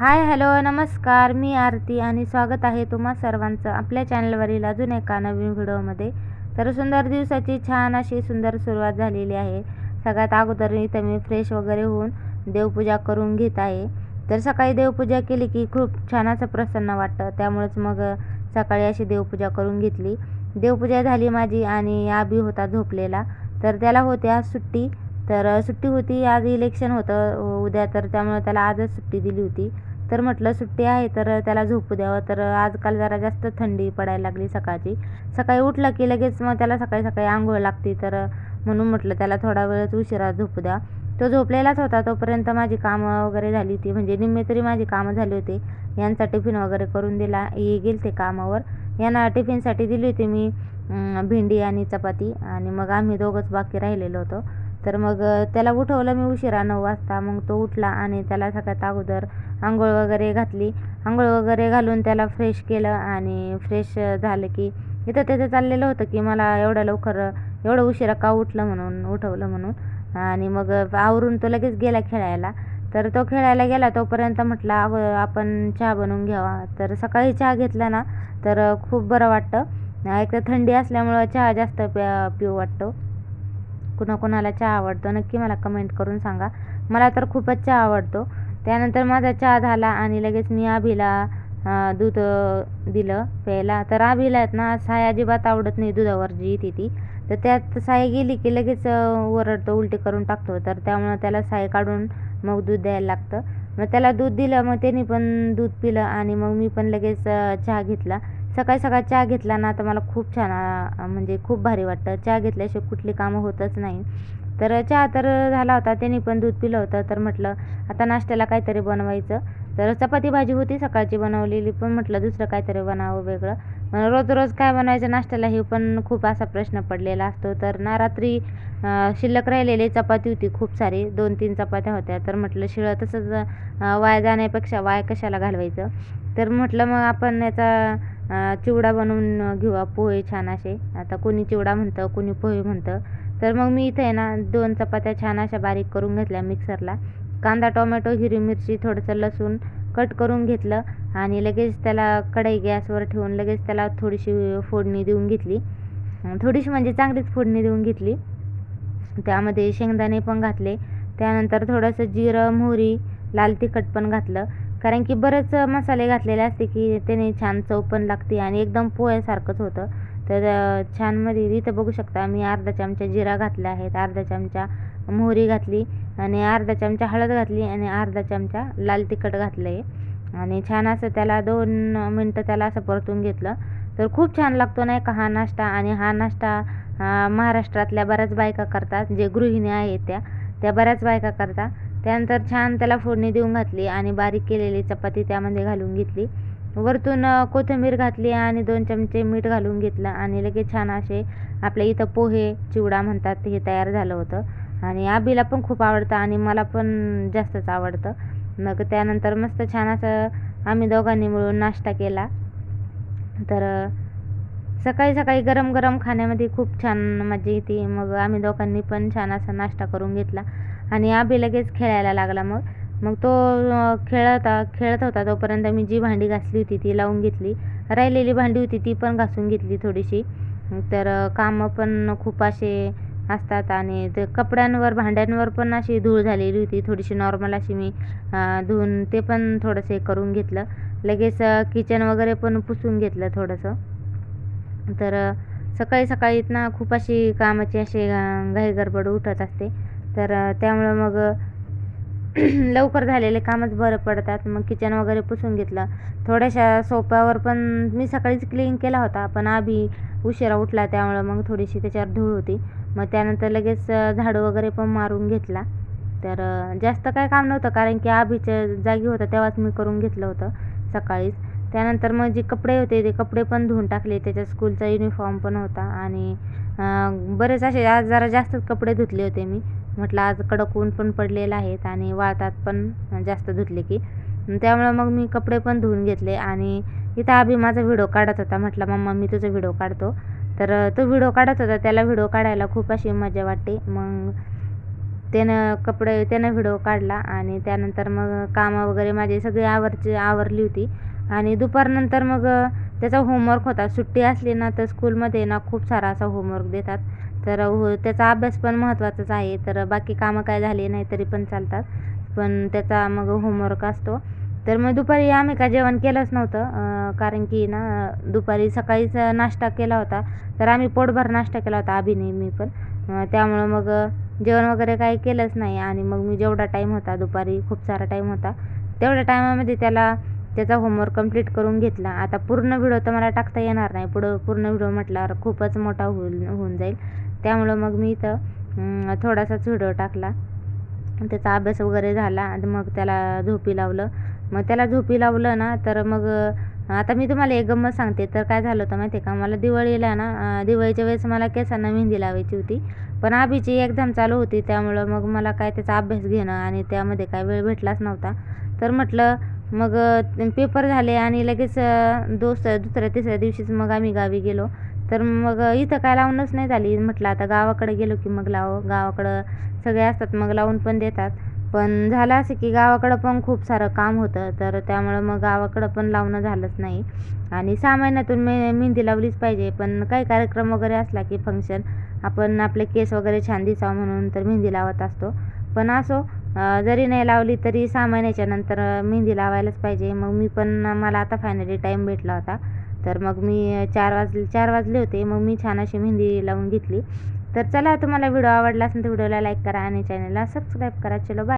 Hi hello नमस्कार. मी आरती आणि स्वागत आहे तुम्हा सर्वांचं आपल्या चॅनलवरील अजून एका नवीन व्हिडिओमध्ये. तर सुंदर दिवसाची छान अशी सुंदर सुरुवात झालेली आहे. सगळ्यात अगोदर इथं मी फ्रेश वगैरे होऊन देवपूजा करून घेत आहे. तर सकाळी देवपूजा केली की खूप छान असं प्रसन्न वाटतं. त्यामुळेच मग सकाळी अशी देवपूजा करून घेतली. देवपूजा झाली माझी आणि आबी होता झोपलेला. तर त्याला होती आज सुट्टी. तर सुट्टी होती आज इलेक्शन होतं. उद्या तर त्यामुळे त्याला आजच सुट्टी दिली होती. तर म्हटलं सुट्टी आहे तर त्याला झोपू द्यावं. तर आजकाल जरा जास्त थंडी पडायला लागली सकाळची. सकाळी उठलं की लगेच मग त्याला सकाळी सकाळी आंघोळ लागते. तर म्हणून म्हटलं त्याला थोडा वेळच उशिरा झोपू द्या. तो झोपलेलाच होता. तोपर्यंत माझी कामं वगैरे झाली होती. म्हणजे निम्मे तरी माझी कामं झाली होती. यांचा टिफिन वगैरे करून दिला. ये गेल ते कामावर. यांना टिफिनसाठी दिली होती मी भेंडी आणि चपाती. आणि मग आम्ही दोघंच बाकी राहिलेलो होतो. तर मग त्याला उठवलं मी उशिरा नऊ वाजता. मग तो उठला आणि त्याला सगळ्यात अगोदर आंघोळ वगैरे घातली. आंघोळ वगैरे घालून त्याला फ्रेश केलं आणि फ्रेश झालं की इथं तिथं चाललेलं होतं की मला एवढ्या लवकर एवढं उशिरा का उठलं म्हणून उठवलं म्हणून. आणि मग आवरून तो लगेच गेला खेळायला. तर तो खेळायला गेला तोपर्यंत म्हटलं आव आपण चहा बनवून घ्यावा. तर सकाळी चहा घेतला ना तर खूप बरं वाटतं. एक तर थंडी असल्यामुळं चहा जास्त प्या पिऊ वाटतो. कुणाकुणाला चहा आवडतो नक्की मला कमेंट करून सांगा. मला तर खूपच चहा आवडतो. त्यानंतर माझा चहा झाला आणि लगेच मी आभीला दूध दिलं प्यायला. तर आभीला आहेत ना साय अजिबात आवडत नाही दुधावर जी येते ती. तर त्यात साय गेली की लगेच ओरडतो उलटी करून टाकतो. तर त्यामुळं त्याला साय काढून मग दूध द्यायला लागतं. मग त्याला दूध दिलं मग त्याने पण दूध पिलं आणि मग मी पण लगेच चहा घेतला. सकाळी सकाळी चहा घेतला ना तर मला खूप छान म्हणजे खूप भारी वाटतं. चहा घेतल्याशिवाय कुठली कामं होतच नाही. तर चहा तर झाला होता त्यांनी पण दूध पिलं होतं. तर म्हटलं आता नाश्त्याला काहीतरी बनवायचं. तर चपाती भाजी होती सकाळची बनवलेली पण म्हटलं दुसरं काहीतरी बनावं वेगळं. रोज रोज काय बनवायचं नाश्त्याला हे पण खूप असा प्रश्न पडलेला असतो. तर ना रात्री शिल्लक राहिलेली चपाती होती खूप सारी दोन तीन चपात्या होत्या. तर म्हटलं शिळं तसंच वाया जाण्यापेक्षा वाया कशाला घालवायचं? तर म्हटलं मग आपण याचा चिवडा बनवून घेऊ पोहे छान असे. आता कोणी चिवडा म्हणतं कोणी पोहे म्हणतं. तर मग मी इथे आहे ना दोन चपात्या छान अशा बारीक करून घेतल्या मिक्सरला. कांदा टोमॅटो हिरवी मिरची थोडंसं लसूण कट करून घेतलं आणि लगेच त्याला कढई गॅसवर ठेवून लगेच त्याला थोडीशी फोडणी देऊन घेतली. थोडीशी म्हणजे चांगलीच फोडणी देऊन घेतली. त्यामध्ये शेंगदाणे पण घातले. त्यानंतर थोडंसं जिरं मोहरी लाल तिखट पण घातलं. कारण की बरेच मसाले घातलेले असते की त्याने छान चव पण लागते आणि एकदम पोह्यासारखंच होतं. तर छानमध्ये इथं बघू शकता मी अर्धा चमचा जिरा घातला आहेत अर्धा चमचा मोहरी घातली आणि अर्धा चमचा हळद घातली आणि अर्धा चमचा लाल तिखट घातलं आहे आणि छान असं त्याला दोन मिनटं त्याला असं परतून घेतलं. तर खूप छान लागतो नाही का हा नाश्ता? आणि हा नाश्ता महाराष्ट्रातल्या बऱ्याच बायका करतात. जे गृहिणी आहेत त्या त्या बऱ्याच बायका करतात. त्यानंतर छान त्याला फोडणी देऊन घातली आणि बारीक केलेली चपाती त्यामध्ये घालून घेतली. वरतून कोथिंबीर घातली आणि दोन चमचे मीठ घालून घेतलं आणि लगेच छान असे आपल्या इथं पोहे चिवडा म्हणतात हे तयार झालं होतं. आणि आबीला पण खूप आवडतं आणि मला पण जास्तच आवडतं. मग त्यानंतर मस्त छान असं आम्ही दोघांनी मिळून नाश्ता केला. तर सकाळी सकाळी गरम गरम खाण्यामध्ये खूप छान मजा येते. मग आम्ही दोघांनी पण छान असा नाश्ता करून घेतला आणि आबी लगेच खेळायला लागला मग. मग तो खेळत खेळत होता तोपर्यंत मी जी भांडी घासली होती ती लावून घेतली. राहिलेली भांडी होती ती पण घासून घेतली थोडीशी. तर कामं पण खूप असे असतात आणि ते कपड्यांवर भांड्यांवर पण अशी धूळ झालेली होती. थोडीशी नॉर्मल अशी मी धुवून ते पण थोडंसं हे करून घेतलं. लगेच किचन वगैरे पण पुसून घेतलं थोडंसं. तर सकाळी सकाळी ना खूप अशी कामाची अशी घाई गडबड उठत असते. तर त्यामुळं मग लवकर झालेले कामच बरं पडतात. मग किचन वगैरे पुसून घेतलं. थोड्याशा सोप्यावर पण मी सकाळीच क्लीन केला होता. पण आभी उशिरा उठला त्यामुळं मग थोडीशी त्याच्यावर धूळ होती. मग त्यानंतर लगेच झाडू वगैरे पण मारून घेतला. तर जास्त काय काम नव्हतं. कारण की आभीच्या जागी होतं तेव्हाच मी करून घेतलं होतं सकाळीच. त्यानंतर मग जे कपडे होते ते कपडे पण धुवून टाकले. त्याच्या स्कूलचा युनिफॉर्म पण होता. आणि बरेच असे आज जरा जास्तच कपडे धुतले होते मी. म्हटलं आज कडक ऊन पण पडलेलं आहेत आणि वाळतात पण जास्त धुतले की. त्यामुळं मग मी कपडे पण धुवून घेतले आणि इथं आभी माझा व्हिडिओ काढत होता. म्हटलं मम्मा मी तुझा व्हिडिओ काढतो. तर तो व्हिडिओ काढत होता. त्याला व्हिडिओ काढायला खूप अशी मजा वाटते मग त्यानं कपडे त्यानं व्हिडिओ काढला आणि त्यानंतर मग कामं वगैरे माझी सगळी आवरची आवरली होती. आणि दुपारनंतर मग त्याचा होमवर्क होता. सुट्टी असली ना तर स्कूलमध्ये ना खूप सारा असा होमवर्क देतात. तर हो त्याचा अभ्यास पण महत्त्वाचाच आहे. तर बाकी कामं काय झाली नाही तरी पण चालतात. पण त्याचा मग होमवर्क असतो. तर मग दुपारी आम्ही काय जेवण केलंच नव्हतं. कारण की ना दुपारी सकाळीच नाश्ता केला होता. तर आम्ही पोटभर नाश्ता केला होता अभिने मी पण. त्यामुळं मग जेवण वगैरे काही केलंच नाही. आणि मग मी जेवढा टाईम होता दुपारी खूप सारा टाईम होता तेवढ्या टायमामध्ये त्याला त्याचा होमवर्क कंप्लीट करून घेतला. आता पूर्ण व्हिडिओ तर मला टाकता येणार नाही. पुढं पूर्ण व्हिडिओ म्हटल्यावर खूपच मोठा होईल होऊन जाईल. त्यामुळं मग मी इथं थोडासा झुडव टाकला. त्याचा अभ्यास वगैरे झाला आणि मग त्याला झोपी लावलं. मग त्याला झोपी लावलं ना तर मग आता मी तुम्हाला एक गंमत सांगते. तर काय झालं होतं माहिती आहे का? मला दिवाळीला ना दिवाळीच्या वेळेस मला केसांना मेहंदी लावायची होती. पण आबीची एक्झाम चालू होती त्यामुळं मग मला काय त्याचा अभ्यास घेणं आणि त्यामध्ये काय वेळ भेटलाच नव्हता. तर म्हटलं मग पेपर झाले आणि लगेच दोस्त दोस दुसऱ्या तिसऱ्या दिवशीच मग आम्ही गावी गेलो. तर मग इथं काय लावूनच नाही झाली. म्हटलं आता गावाकडे गेलो की मग लाव गावाकडं सगळे असतात मग लावून पण देतात. पण झालं असं की गावाकडं पण खूप सारं काम होतं. तर त्यामुळं मग गावाकडं पण लावणं झालंच नाही. आणि सहा महिन्यातून मे मेहंदी लावलीच पाहिजे. पण काही कार्यक्रम वगैरे असला की फंक्शन आपण आपले केस वगैरे छान दिसावं म्हणून तर मेहंदी लावत असतो. पण असो जरी नाही लावली तरी सहा महिन्याच्या नंतर मेहंदी लावायलाच पाहिजे. मग मी पण मला आता फायनली टाईम भेटला होता. तर मग मी चार वाजले चार वाजले होते. मग मी छान अशी मेहंदी लावून घेतली. तर चला तुम्हाला व्हिडिओ आवडला असेल तर व्हिडिओला लाईक करा आणि चॅनलला सबस्क्राईब करा. चलो बाय